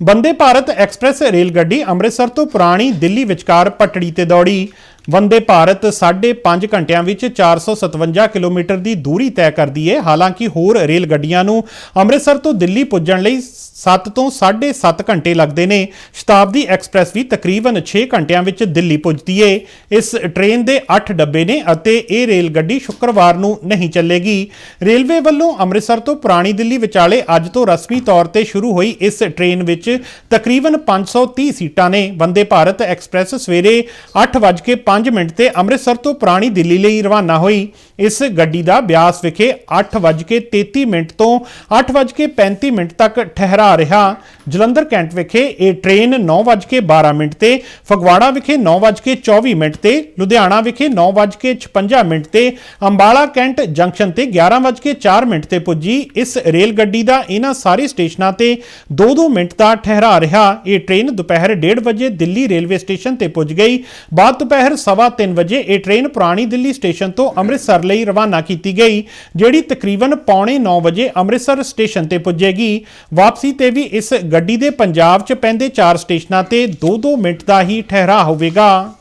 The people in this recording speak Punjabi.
ਬੰਦੇ ਭਾਰਤ ਐਕਸਪ੍ਰੈਸ ਰੇਲ ਗੱਡੀ ਅੰਮ੍ਰਿਤਸਰ ਤੋਂ ਪੁਰਾਣੀ ਦਿੱਲੀ ਵਿਚਕਾਰ ਪਟੜੀ ਤੇ ਦੌੜੀ। ਵੰਦੇ ਭਾਰਤ 5.5 ਘੰਟਿਆਂ ਵਿੱਚ 457 ਕਿਲੋਮੀਟਰ ਦੀ ਦੂਰੀ ਤੈਅ ਕਰਦੀ ਹੈ ਹਾਲਾਂਕਿ ਹੋਰ ਰੇਲ ਗੱਡੀਆਂ ਨੂੰ ਅੰਮ੍ਰਿਤਸਰ ਤੋਂ ਦਿੱਲੀ ਪੁੱਜਣ ਲਈ 7 ਤੋਂ 7.5 ਘੰਟੇ ਲੱਗਦੇ ਨੇ। ਸ਼ਤਾਬਦੀ ਐਕਸਪ੍ਰੈਸ ਵੀ ਤਕਰੀਬਨ 6 ਘੰਟਿਆਂ ਵਿੱਚ ਦਿੱਲੀ ਪੁੱਜਦੀ ਏ। ਇਸ ਟ੍ਰੇਨ ਦੇ 8 ਡੱਬੇ ਨੇ ਅਤੇ ਇਹ ਰੇਲ ਗੱਡੀ ਸ਼ੁੱਕਰਵਾਰ ਨੂੰ ਨਹੀਂ ਚੱਲੇਗੀ। ਰੇਲਵੇ ਵੱਲੋਂ ਅੰਮ੍ਰਿਤਸਰ ਤੋਂ ਪੁਰਾਣੀ ਦਿੱਲੀ ਵਿਚਾਲੇ ਅੱਜ ਤੋਂ ਰਸਮੀ ਤੌਰ ਤੇ ਸ਼ੁਰੂ ਹੋਈ ਇਸ ਟ੍ਰੇਨ ਵਿੱਚ ਤਕਰੀਬਨ 530 ਸੀਟਾਂ ਨੇ। ਵੰਦੇ ਭਾਰਤ ਐਕਸਪ੍ਰੈਸ ਸਵੇਰੇ 8:05 ਮਿੰਟ ਤੇ ਅੰਮ੍ਰਿਤਸਰ ਤੋਂ ਪੁਰਾਣੀ ਦਿੱਲੀ ਲਈ ਰਵਾਨਾ ਹੋਈ। ਇਸ ਗੱਡੀ ਦਾ ਬਿਆਸ ਵਿਖੇ 8:33 ਮਿੰਟ ਤੋਂ 8:35 ਮਿੰਟ ਤੱਕ ਠਹਿਰਾ ਰਿਹਾ। ਜਲੰਧਰ ਕੈਂਟ ਵਿਖੇ ਇਹ ਟ੍ਰੇਨ 9:12 ਮਿੰਟ ਤੇ, ਫਗਵਾੜਾ ਵਿਖੇ 9:24 ਮਿੰਟ ਤੇ, ਲੁਧਿਆਣਾ ਵਿਖੇ 9:56 ਮਿੰਟ ਤੇ, ਅੰਬਾਲਾ ਕੈਂਟ ਜੰਕਸ਼ਨ ਤੇ 11:04 ਮਿੰਟ ਤੇ ਪੁੱਜੀ। ਇਸ ਰੇਲ ਗੱਡੀ ਦਾ ਇਹਨਾਂ ਸਾਰੇ ਸਟੇਸ਼ਨਾਂ ਤੇ 2-2 ਮਿੰਟ ਦਾ ਠਹਿਰਾ ਰਿਹਾ। ਇਹ ਟ੍ਰੇਨ ਦੁਪਹਿਰ 1:30 ਵਜੇ ਦਿੱਲੀ ਰੇਲਵੇ ਸਟੇਸ਼ਨ ਤੇ ਪੁੱਜ ਗਈ। ਬਾਅਦ ਦੁਪਹਿਰ 3:30 ਵਜੇ ਇਹ ਟ੍ਰੇਨ ਪੁਰਾਣੀ ਦਿੱਲੀ ਸਟੇਸ਼ਨ ਤੋਂ ਅੰਮ੍ਰਿਤਸਰ ਲਈ ਰਵਾਨਾ ਕੀਤੀ ਗਈ, ਜਿਹੜੀ ਤਕਰੀਬਨ ਪੌਣੇ 9 ਵਜੇ ਅੰਮ੍ਰਿਤਸਰ ਸਟੇਸ਼ਨ ਤੇ ਪੁੱਜੇਗੀ। ਵਾਪਸੀ ਤੇ ਵੀ ਇਸ ਗੱਡੀ ਦੇ ਪੰਜਾਬ 'ਚ ਪੈਂਦੇ ਚਾਰ ਸਟੇਸ਼ਨਾਂ ਤੇ 2-2 ਮਿੰਟ ਦਾ ਹੀ ਠਹਿਰਾ ਹੋਵੇਗਾ।